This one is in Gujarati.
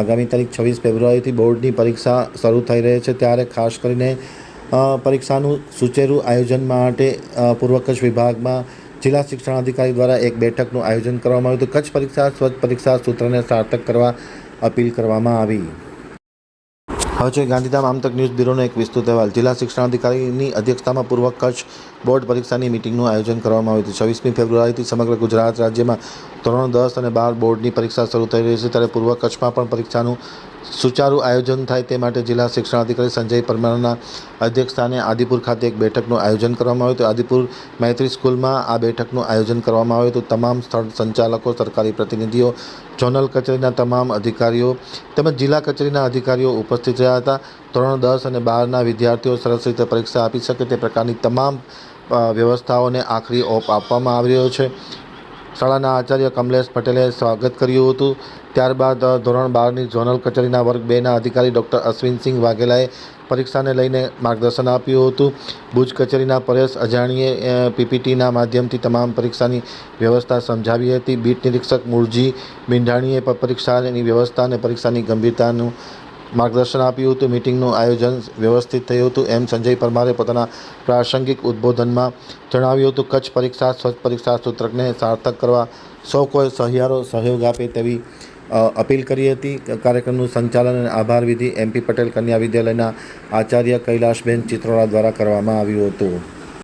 આગામી તારીખ છવ્વીસ ફેબ્રુઆરીથી બોર્ડની પરીક્ષા શરૂ થઈ રહી છે. ત્યારે ખાસ કરીને પરીક્ષાનું સુચેરું આયોજન માટે પૂર્વ કચ્છ વિભાગમાં જિલ્લા શિક્ષણાધિકારી દ્વારા એક બેઠકનું આયોજન કરવામાં આવ્યું હતું. કચ્છ પરીક્ષા, સ્વચ્છ પરીક્ષા સૂત્રને સાર્થક કરવા અપીલ કરવામાં આવી. હવે છે ગાંધીધામ આમતક ન્યૂઝ બ્યુરોનો એક વિસ્તૃત અહેવાલ. જિલ્લા શિક્ષણાધિકારીની અધ્યક્ષતામાં પૂર્વ કચ્છ બોર્ડ પરીક્ષાની મિટિંગનું આયોજન કરવામાં આવ્યું હતું. છવ્વીસમી ફેબ્રુઆરીથી સમગ્ર ગુજરાત રાજ્યમાં ધોરણ દસ અને બાર બોર્ડની પરીક્ષા શરૂ થઈ રહી છે. ત્યારે પૂર્વ કચ્છમાં પણ પરીક્ષાનું સુચારું આયોજન થાય તે માટે જિલ્લા શિક્ષણાધિકારી સંજય પરમારના અધ્યક્ષસ્થાને આદિપુર ખાતે એક બેઠકનું આયોજન કરવામાં આવ્યું હતું. આદિપુર મૈત્રી સ્કૂલમાં આ બેઠકનું આયોજન કરવામાં આવ્યું હતું. તમામ સ્થળ સંચાલકો, સરકારી પ્રતિનિધિઓ, ઝોનલ કચેરીના તમામ અધિકારીઓ તેમજ જિલ્લા કચેરીના અધિકારીઓ ઉપસ્થિત રહ્યા હતા. ધોરણ દસ અને બારના વિદ્યાર્થીઓ સરસ રીતે પરીક્ષા આપી શકે તે પ્રકારની તમામ વ્યવસ્થાઓને આખરી ઓપ આપવામાં આવી રહ્યો છે. શાળાના આચાર્ય કમલેશ પટેલે સ્વાગત કર્યું હતું. ત્યારબાદ ધોરણ બારની ઝોનલ કચેરીના વર્ગ બેના અધિકારી ડૉક્ટર અશ્વિનસિંહ વાઘેલાએ પરીક્ષાને લઈને માર્ગદર્શન આપ્યું હતું. ભુજ કચેરીના પરેશ અજાણીએ પીપીટીના માધ્યમથી તમામ પરીક્ષાની વ્યવસ્થા સમજાવી હતી. બીટ નિરીક્ષક મૂળજી મીંઢાણીએ પરીક્ષાની વ્યવસ્થા અને પરીક્ષાની ગંભીરતાનું માર્ગદર્શન આપ્યું હતું, મિટિંગનું આયોજન વ્યવસ્થિત થયું હતું. એમ સંજય પરમારે પોતાના પ્રાસંગિક ઉદ્બોધનમાં જણાવ્યું હતું, કચ્છ પરીક્ષા, સ્વચ્છ પરીક્ષા સૂત્રકને સાર્થક કરવા સૌ કોઈ સહિયારો સહયોગ આપે તેવી અપીલ કરી હતી. કાર્યક્રમનું સંચાલન અને આભાર વિધિ એમપી પટેલ કન્યા વિદ્યાલયના આચાર્ય કૈલાશબેન ચિત્રોડા દ્વારા કરવામાં આવ્યું હતું.